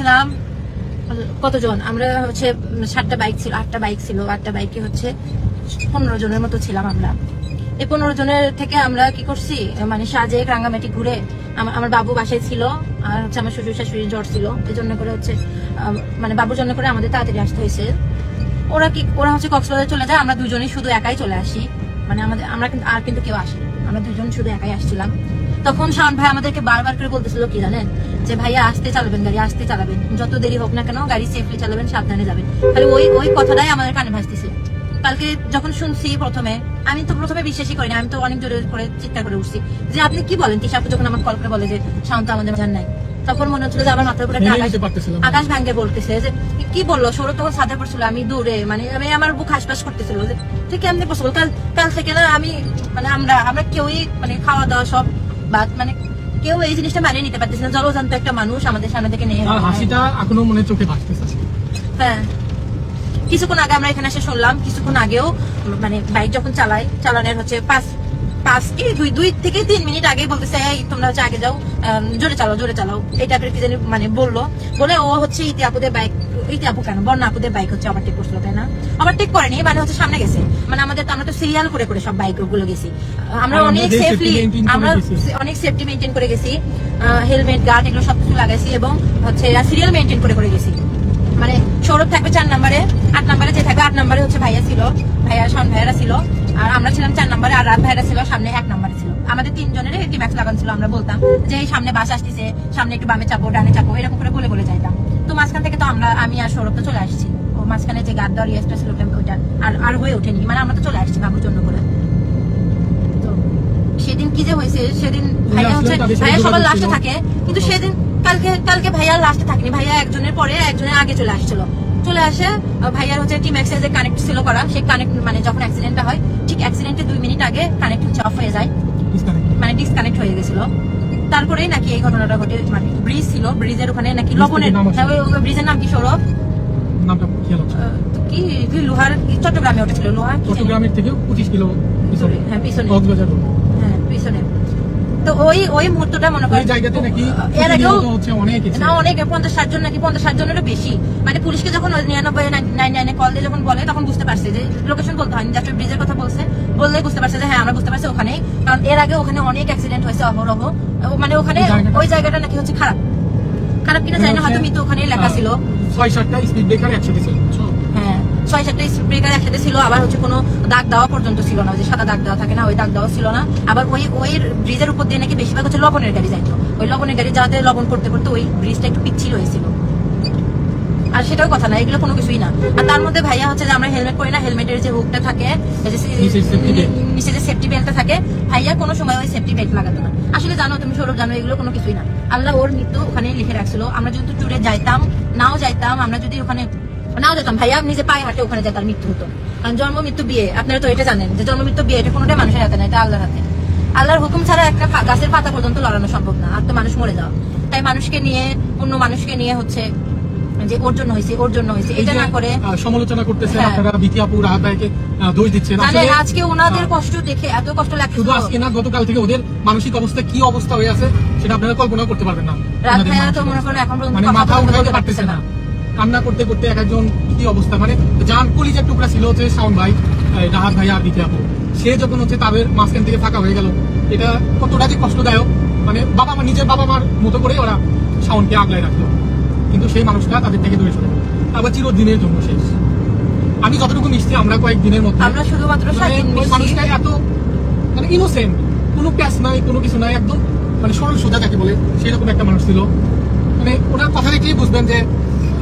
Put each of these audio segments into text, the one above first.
ছিলাম কতজন? আমরা হচ্ছে সাতটা বাইক ছিল, আটটা বাইক ছিল, আটটা বাইকে হচ্ছে পনেরো জনের মতো ছিলাম আমরা। এই পনেরো জনের থেকে আমরা কি করছি? মানে সাজেক, রাঙ্গামাটি ঘুরে আমার বাবু বাসায় ছিল, আর হচ্ছে আমার শ্বশুর শাশুড়ি জ্বর ছিল। এই জন্য করে হচ্ছে মানে বাবুর জন্য করে আমাদের তাড়াতাড়ি আসতে হয়েছে। ওরা কি, ওরা হচ্ছে কক্সবাজার চলে যায়, আমরা দুজনেই শুধু একাই চলে আসি। মানে আমাদের, আমরা কিন্তু আর কিন্তু কেউ আসি আমরা দুজন শুধু একাই আসছিলাম। তখন শাওন ভাই আমাদেরকে বারবার করে বলতেছিল কি জানেন? যে ভাইয়া আসতে চালাবেন গাড়ি আসতে চালাবেন। যত দেরি হোক না কেন গাড়ি সেফলি চালাবেন সাবধানে যাবেন। তাহলে ওই ওই কথাটাই আমাদের কানে ভাসতেছে। কালকে যখন শুনছি প্রথমে আমি তো প্রথমে বিশ্বাসই করিনি আমি তো অনেক জোরে করে চিৎকার করে উঠছি। যে আপনি কি বলেন? তিশাপু যখন আমার কল করে বলে যে শান্ত আমাদের জান নাই। তখন মনে হচ্ছিল যে আমার মাথার উপরে আকাশ ভাঙ্গে বলতেছে যে কি বলল? সৌরভ তখন সাথে পড়ছিল আমি দূরে মানে আমি আমার বুক হাসপাস করতেছিল। যে ঠিক কেমনি পসিবল কাল কাল থেকে না আমি মানে আমরা আমরা কেউই মানে খাওয়া দাওয়া সব বাদ মানে কেউ এই জিনিসটা মানিয়ে নিতে পারতেছে না। জলজান্ত একটা মানুষ আমাদের সামনে থেকে নিয়ে হাসিটা এখনও মনে চোখে ভাসতেছে। হ্যাঁ। কিছুক্ষণ আগে আমরা এখানে এসে শুনলাম কিছুক্ষণ আগেও মানে বাইক যখন চালাই চালানোর হচ্ছে পাঁচ পাঁচ কি? দুই দুই থেকে তিন মিনিট আগে বলতেছে এই তোমরা হচ্ছে আগে যাও জোরে চালাও জোরে চালাও। এই টাইপের কি জানি মানে বলল। বলে ও হচ্ছে ইতি আপুদের বাইক ইতি আপু কেন? বর্ণা আপুদের বাইক হচ্ছে ওভারটেক করছিল তাই না? ওভারটেক করেনি মানে হচ্ছে সামনে গেছে। মানে আমাদের তো আমরা তো সিরিয়াল করে করে সব বাইকগুলো গেছি। আমরা অনেক সেফলি করে আমরা অনেক সেফটি মেনটেন করে গেছি। হেলমেট গার্ড এগুলো সবকিছু লাগাইছি এবং হচ্ছে সিরিয়াল মেনটেন করে করে গেছি। মানে সৌরভ থাকবে চার নম্বরে আট নম্বরে যে থাকবে আট নম্বরে হচ্ছে ভাইয়া ছিল ভাইয়া শান ভাইয়ারা ছিল। আর আমরা ছিলাম চার নম্বরে আর রাত ভাইয়ারা ছিল সামনে এক নম্বরে ছিল। আমাদের তিনজনের একটি ম্যাচ লাগানো ছিল আমরা বলতাম যে সামনে বাস আসতেছে সামনে একটু বামে চাপো ডানে চাপো এরকম করে বলে বলে যাইতাম। তো মাঝখান থেকে তো আমরা আমি আর সৌরভ তো চলে আসছি। ও মাঝখানে যে গাদ দেওয়ার ইয়েসটা ছিল ওটা- আর আর হয়ে ওঠেনি। মানে আমরা তো চলে আসছি বাবুর জন্য করে। তো সেদিন কি যে হয়েছে সেদিন ভাইয়া হচ্ছে ভাইয়া সবার লাস্টে থাকে কিন্তু সেদিন কালকে কালকে ভাইয়া লাস্টে থাকেনি। ভাইয়া একজনের পরে একজনের আগে চলে আসছিল। চলে আসে ভাইয়ার হচ্ছে টিম এক্সাইজে কানেক্ট ছিল করা সেই কানেক্ট মানে যখন অ্যাক্সিডেন্টটা হয় ঠিক অ্যাক্সিডেন্টের দুই মিনিট আগে কানেক্ট হচ্ছে অফ হয়ে যায়। মানে ডিসকানেক্ট হয়ে গেছিল। তারপরেই নাকি এই ঘটনাটা ঘটে মানে ব্রিজ ছিল ব্রিজের ওখানে নাকি লবণের আসে। হ্যাঁ, ব্রিজের নাম কি সৌরভ? কি লোহার চট্টগ্রামে উঠেছিল ছিল লোহার চট্টগ্রামের থেকে পঁচিশ কিলো হ্যাঁ পিছনে। ওই ওই মুহূর্তটা মনে করেন। এর আগেও না অনেক পঞ্চাশ ষাট জন নাকি পঞ্চাশ ষাট জনেরও বেশি। মানে পুলিশকে যখন নিরানব্বই নাইন নাইনে কল দিয়ে যখন বলে তখন বুঝতে পারছে যে লোকেশন বলতে হয়নি। জাস্ট ব্রিজের কথা বলছে। বললে বুঝতে পারছে যে হ্যাঁ আমরা বুঝতে পারছি ওখানে কারণ এর আগে ওখানে অনেক অ্যাক্সিডেন্ট হয়েছে অহরহ। মানে ওখানে ওই জায়গাটা- নাকি হচ্ছে খারাপ। খারাপ কিনা জানি না হয়তো মৃত্যু ওখানেই লেখা ছিল। ছয় সাতটা স্পিড ব্রেকার একসাথে ছিল হ্যাঁ। ছয় সাতটা ব্রেকার একসাথে ছিল আবার হচ্ছে কোনো দাগ দেওয়া পর্যন্ত ছিল না যে সাদা দাগ দেওয়া থাকে না ওই দাগ দেওয়া ছিল না। আবার ওই ওই ব্রিজের উপর দিয়ে নাকি বেশিরভাগ হচ্ছে লবণের গাড়ি যাইতো। ওই লবণের গাড়ি যাতে লবণ করতে করতে ওই ব্রিজটা একটু পিচ্ছিল হয়েছিল। আর সেটাও কথা না এগুলো কোনো কিছুই না। আর তার মধ্যে ভাইয়া হচ্ছে যে আমরা হেলমেট পরি না হেলমেটের যে হুকটা থাকে। নিচে যে সেফটি বেল্টটা থাকে ভাইয়া কোনো সময় ওই সেফটি বেল্ট লাগাতো না। আসলে জানো তুমি সৌরভ জানো এগুলো কোনো কিছুই না। আল্লাহ ওর মৃত্যু ওখানে লিখে রাখছিল আমরা যদি ট্যুরে যাইতাম নাও যাইতাম আমরা যদি ওখানে নাও যেতাম ভাইয়া নিজে পায়ে হাঁটে ওখানে যেতাম মৃত্যু হতো কারণ জন্ম মৃত্যু বিয়ে আপনারা তো এটা জানেন যে জন্ম মৃত্যু বিয়ে এটা কোনোটাই মানুষের হাতে না এটা আল্লাহর হাতে আল্লাহর হুকুম ছাড়া একটা গাছের পাতা পর্যন্ত লড়ানো সম্ভব না আর তো মানুষ মরে যাওয়া তাই মানুষকে নিয়ে অন্য মানুষকে নিয়ে হচ্ছে যে ওর জন্য হয়েছে ওর জন্য হয়েছে এটা না করে সমালোচনা করতেছে। আপনারা বিকি আপু দোষ দিচ্ছেন। আসলে আজকে ওনাদের কষ্ট দেখে এত কষ্ট লাগছে শুধু আজকে না গতকাল থেকে ওদের মানসিক অবস্থা কি অবস্থা হয়ে আছে সেটা আপনারা কল্পনা করতে পারবেন না। রাত তো মনে। করেন এখন পর্যন্ত মানে মাথা উঠাতে পারতেছে না। কান্না করতে করতে এক একজন কি অবস্থা? মানে যার কলিজার টুকরা ছিল হচ্ছে শাওন ভাই রাহাত ভাই আর আপু। সে যখন হচ্ছে তাদের মাঝখান থেকে ফাঁকা হয়ে গেল এটা কতটা যে কষ্টদায়ক মানে বাবা মা নিজের বাবা মার মতো করে ওরা শাওনকে আগলায় রাখল। কিন্তু সেই মানুষটা তাদের থেকে দূরে চলে আবার চিরদিনের জন্য শেষ। আমি যতটুকু মিশছি আমরা কয়েকদিনের মধ্যে আমরা শুধুমাত্র মানে। মানুষটা এত মানে ইনোসেন্ট কোনো প্যাস নাই কোনো কিছু নাই একদম মানে সরল সোজা যাকে বলে সেরকম একটা মানুষ ছিল। মানে ওনার কথা দেখলেই বুঝবেন যে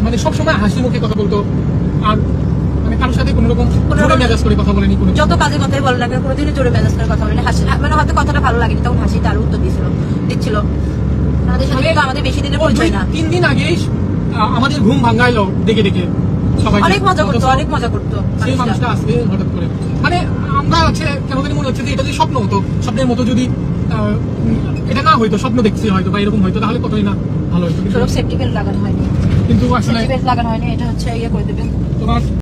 মানে সবসময় হাসি মুখে কথা বলতো আর মানে কারোর সাথে কোনো রকম কোনো জোরে মেজাজ করে কথা বলেনি কোনো যত কাজে কথাই বলে না কেন কোনোদিনই জোরে মেজাজ করে কথা বলেনি। হাসি মানে হয়তো কথাটা ভালো লাগেনি তখন হাসি তার উত্তর দিছিল দিচ্ছিল। আমাদের সাথে আমাদের বেশি দিনের পরিচয় না। তিন দিন আগেই আমাদের ঘুম ভাঙ্গাইলো ডেকে ডেকে সবাই অনেক মজা করতো অনেক মজা করতো সেই মানুষটা। আসবে হঠাৎ করে। মানে আমরা হচ্ছে কেন জানি মনে হচ্ছে যে এটা যদি স্বপ্ন হতো স্বপ্নের মতো যদি এটা না হয়তো স্বপ্ন দেখছি হয়তো বা এরকম হয়তো তাহলে কতই না ভালো হতো সেফটি বেল্ট লাগানো হয়নি। কিন্তু আসলে লাগানো হয়নি এটা হচ্ছে ইয়ে করে দেবেন। তোমার